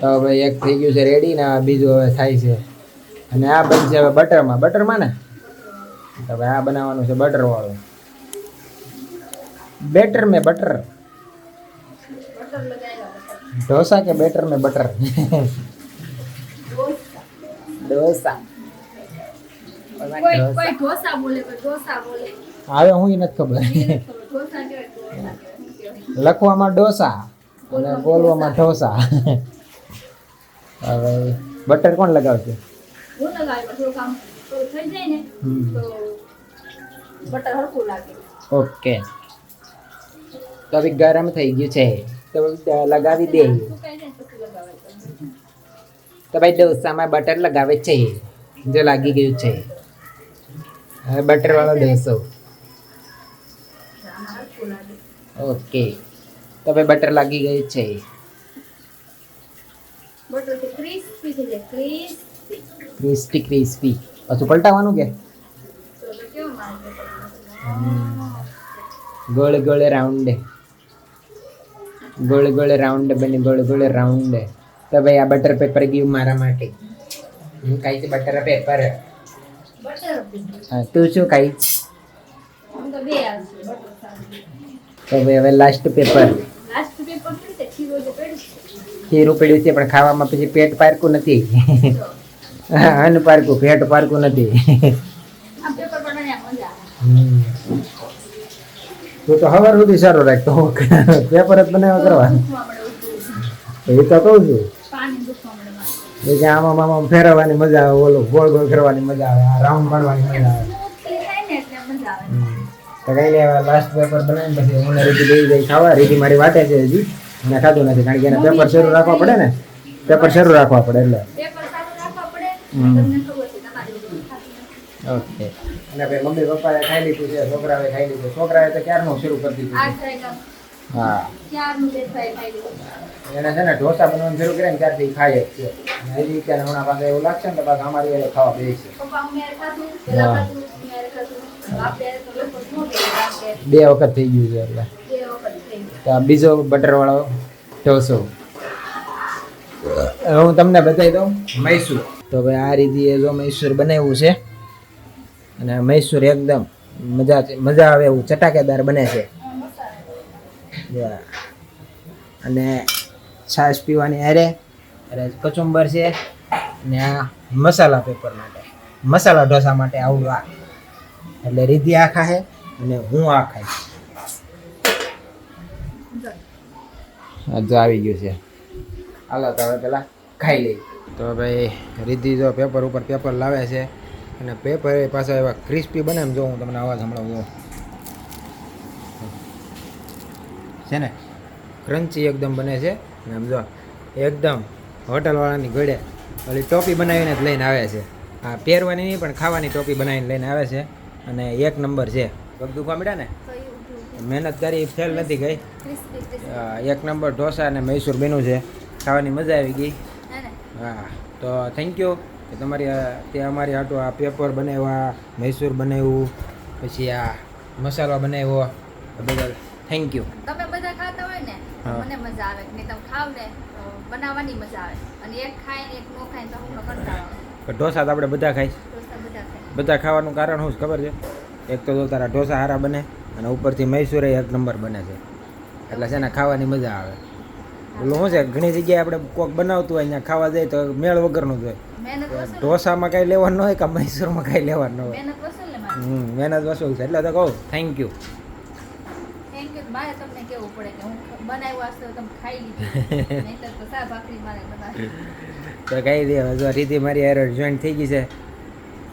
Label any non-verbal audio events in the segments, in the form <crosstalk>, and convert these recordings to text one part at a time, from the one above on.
તો હવે એક થઈ ગયું છે રેડી ને આ બીજું હવે થાય છે. અને આ બનશે હવે બટરમાં. બટરમાં ને? તો હવે આ બનાવવાનું છે બટર વાળું. બેટર મેં બટર ઢોસા કે બેટર મેં બટર ઢોસા. હવે હું નથી ખબર. લખવામાં ડોસા અને બોલવામાં ઢોસા. હવે બટર કોણ લગાવશે? હું લગાવી પણ કામ થઈ જાય ને. તો બટર હરખું લાગે. ઓકે તો હવે ગરમ થઈ ગયું છે. તો લગાવી દે. તો ભાઈ ડોસામાં બટર લગાવે છે જો લાગી ગયું છે. હવે બટર વાળો ડોસો. ઓકે તો ભાઈ બટર લાગી ગયું છે. બટર ક્રિસ્પી થઈ જાય ક્રિસ્પી ક્રિસ્પી ક્રિસ્પી પાછું પલટાવવાનું કે? ગોળ ગોળ રાઉન્ડ. ગોળ ગોળ રાઉન્ડ બને ગોળ ગોળ રાઉન્ડ. તો ભાઈ આ બટર પેપર ગયું મારા માટે. હું ખાઈ છે બટર પેપર હા તું શું ખાઈ તો ભાઈ હવે લાસ્ટ પેપર ખીરું પડ્યું છે, પણ ખાવામાં પછી પેટ પારકું નથી. અન્ન પારકું, પેટ પારકું નથી. તું તો હવાર સુધી સારો રાખતો પેપર જ બનાવ્યા કરવા દુખવા એ તો કહું છું. એ કે આમાં આમાં ફેરવવાની મજા આવે, ઓલું ગોળ ગોળ કરવાની મજા આવે, આ રાઉન્ડ મારવાની મજા આવે. તો કઈ નહીં લાસ્ટ પેપર બનાવીને પછી હું રીતિ લઈ જઈ ખાવા. રીતિ મારી વાટે છે હજી. અને ખાધું નથી કારણ કે એને પેપર શરૂ રાખવા પડે ને. પેપર શરૂ રાખવા પડે એટલે. પેપર સારું રાખવા પડે. હમ. તમને ખબર છે તમારી રીતે થાતું નથી. ઓકે. અને ભાઈ મમ્મી પપ્પાએ ખાઈ લીધું છે છોકરાએ ખાઈ લીધું છોકરાએ તો ક્યારનું શરૂ કરી દીધું હા. ક્યારનું દેખાય ખાઈ લીધું એને છે ને ઢોસા બનાવવાનું શરૂ કરે ને ત્યારથી ખાય જ છે હજી ત્યારે હમણાં પાસે એવું લાગશે ને પાછા અમારી એને ખાવા બે છે. બે વખત થઈ ગયું છે એટલે બે વખત થઈ ગયું. તો આ બીજો બટરવાળો ઢોસો. હું. તમને બતાવી દઉં. મૈસૂર. તો ભાઈ આ રીતે જો મૈસૂર બનાવ્યું છે અને મૈસૂર એકદમ મજા મજા આવે એવું ચટાકેદાર બને છે. અને છાશ પીવાની હારે અરે કચુંબર છે અને આ મસાલા પેપર માટે મસાલા ઢોસા માટે આવડું આ એટલે રીધિ આ ખાય અને હું આ ખાઈશ. આ જો આવી ગયું છે. હાલો, તો હવે પેલા ખાઈ લઈ તો ભાઈ રીધિ જો પેપર ઉપર પેપર લાવે છે અને પેપર એ પાછા એવા ક્રિસ્પી બને એમ જો હું તમને અવાજ સંભળાવું. છે ને? ક્રન્ચી એકદમ બને છે. અને આમ જો, એકદમ હોટલવાળાની ઘડે ઓલી ટોપી બનાવીને જ લઈને આવે છે. આ પહેરવાની નહીં, પણ ખાવાની ટોપી બનાવીને લઈને આવે છે. અને એક નંબર છે. પગ દુખવા મળ્યા ને. મહેનત કરી ફેલ નથી ગઈ. એક નંબર ઢોસા અને મૈસૂર બન્યું છે. ખાવાની મજા આવી ગઈ. હા તો થેન્ક યુ કે તમારી તે અમારી આટો આ પેપર બનાવ્યા મૈસૂર બનાવ્યું પછી આ મસાલો બનાવ્યો બદલ થેન્ક યુ તમે બધા ખાતા હોય ને. મને મજા આવે. ને તમે ખાવ ને તો બનાવવાની મજા આવે. અને એક ખાય ને એક નો ખાય તો હું કંટાળો ઢોસા તો આપણે બધા ખાઈ. બધા ખાવાનું કારણ શું ખબર છે? એક તો તારા ઢોસા સારા બને અને ઉપરથી મૈસૂરે એક નંબર બને છે. એટલે છે ને ખાવાની મજા આવે. ઓલું શું છે ઘણી જગ્યાએ આપણે કોક બનાવતું હોય અહીંયા ખાવા જાય તો મેળ વગરનું જ હોય. ઢોસામાં કાંઈ લેવાનું હોય કે મૈસૂરમાં કાંઈ લેવાનું હોય? હમ મહેનત વસૂલ છે. એટલે તો કહું થેન્ક યુ મારે તમને કેવું પડે કે હું બનાવ્યું હશે તો તમે ખાઈ લીધું. નહીંતર તો સા ભાખરી મારે બનાવી તો કહી દે હવે જો રીતિ મારી હારે જોઈન્ટ થઈ ગઈ છે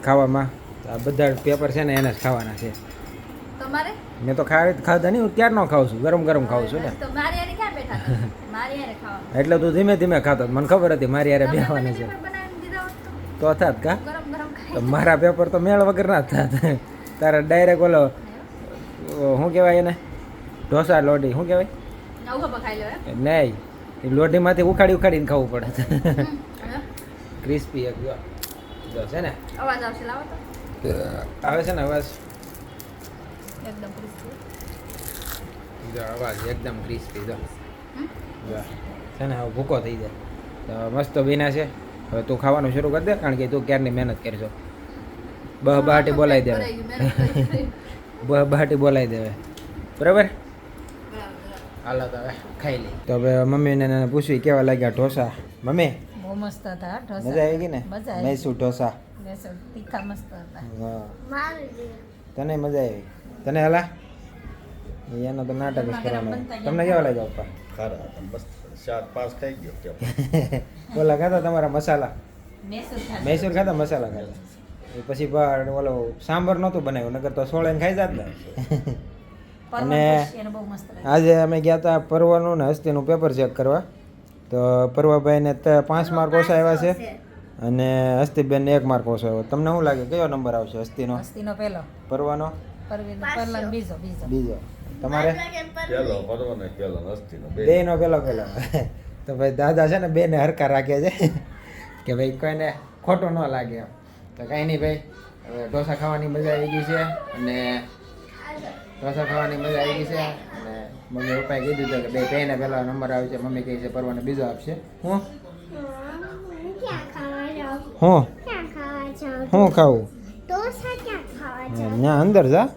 ખાવામાં તો આ બધા પેપર છે ને એને જ ખાવાના છે. તમારે? મેં તો ખા ખાધા નહીં હું ક્યારનો ખાઉં છું? ગરમ ગરમ ખાઉં છું ને. તો મારી યારે ક્યાં બેઠા મારી યારે ખાવા એટલે તું ધીમે ધીમે ખાતો. મને ખબર હતી મારી હારે તમે બેહવાની છે. તો? થાત કા? તો મારા પેપર તો મેળ વગર ના થાત. તારા ડાયરેક્ટ ઓલો શું કહેવાય એને? ઢોસા લોઢી શું કહેવાય? નહીં એ લોઢીમાંથી ઉખાડી ઉખાડીને ખાવું પડે. ક્રિસ્પી <laughs> એક જો. છે ને? અવાજ આવશે લાવો તો આવે છે ને અવાજ? એકદમ ક્રિસ્પી જો અવાજ એકદમ ક્રિસ્પી જો. છે ને હવે ભૂકો થઈ જાય. તો મસ્ત વિના છે. હવે તું ખાવાનું શરૂ કરી દે કારણ કે તું ક્યારની મહેનત કરશો. બહ બહાટી બોલાવી દેવે. બહ બહાટી બોલાવી દેવે. બરાબર. હાલો તો હવે ખાઈ લઈ તો હવે મમ્મીને એને પૂછવી કેવા લાગ્યા ઢોસા? મમ્મી? બહુ મસ્ત હતા ઢોસા. મજા આવી ગઈ ને? મજા આવી. મૈસૂર ઢોસા. બેસો તીખા મસ્ત હતા. તને મજા આવી? તને હલા? એનો તો નાટક જ કરવાનો. તમને કેવા લાગ્યા પપ્પા? ખારા મસ્ત ચાર પાંચ ખાઈ ગયો ઓલા ખાતા તમારા મસાલા? મૈસૂર ખાતા. મસાલા ખાતા? પછી બહાર ઓલો સાંભર નહોતું બનાવ્યું નગર તો સોળે ખાઈ જાત ને. અને ખુશી એને બહુ મસ્ત લાગી. આજે અમે ગયા હતા પર્વનું ને હસ્તીનું પેપર ચેક કરવા. તો પર્વભાઈને પાંચ માર્ક ઓછા આવ્યા છે. અને હસ્તીબેનને એક માર્ક ઓછો આવ્યો. તમને શું લાગે? કયો નંબર આવશે હસ્તીનો? હસ્તીનો પહેલો પર્વનો? પરવીનો પહેલો બીજો બીજો. બીજો. તમારે? પેલો ભરવો ને પેલો નસ્તી નો બે. નો પેલો પેલો. તો ભાઈ દાદા છે ને બે ને હરકા રાખે છે. કે ભાઈ કોઈને ખોટું ન લાગે. એમ તો કાંઈ નહીં ભાઈ. હવે ઢોસા ખાવાની મજા આવી ગઈ છે અને ઢોસા ખાવાની મજા આવી ગઈ છે અને મમ્મી પપ્પાએ કીધું હતું કે બે બેને પહેલો નંબર આવે છે. મમ્મી કહે છે પરવાને બીજો આપશે. હું? હું હું ખાવું? ત્યાં અંદર જા.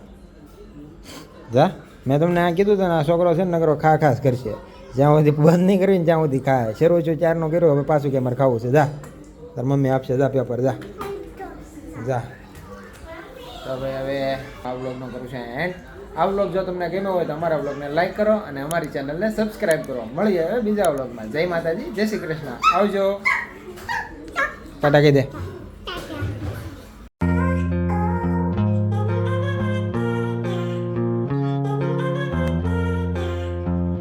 જા. મેં તમને આ કીધું તને આ છોકરો છે ને, નકરો ખા ખાસ કરશે. જ્યાં સુધી બંધ નહીં કરવી ને ત્યાં સુધી ખાય. શેરો છું ચારનો કર્યો, હવે પાછું કે મારે ખાવું છે. જા. તાર મમ્મી આપશે. જા, પેપર, જા. જા. તો ભાઈ, હવે આ બ્લોગનો કરું છે એન્ડ આ બ્લોગ જો તમને ગમ્યો હોય તો અમારા વ્લોગને લાઈક કરો અને અમારી ચેનલને સબસ્ક્રાઈબ કરો. મળીએ હવે બીજા વ્લોગમાં. જય માતાજી, જય શ્રી કૃષ્ણ. આવજો. ફટાકી દે.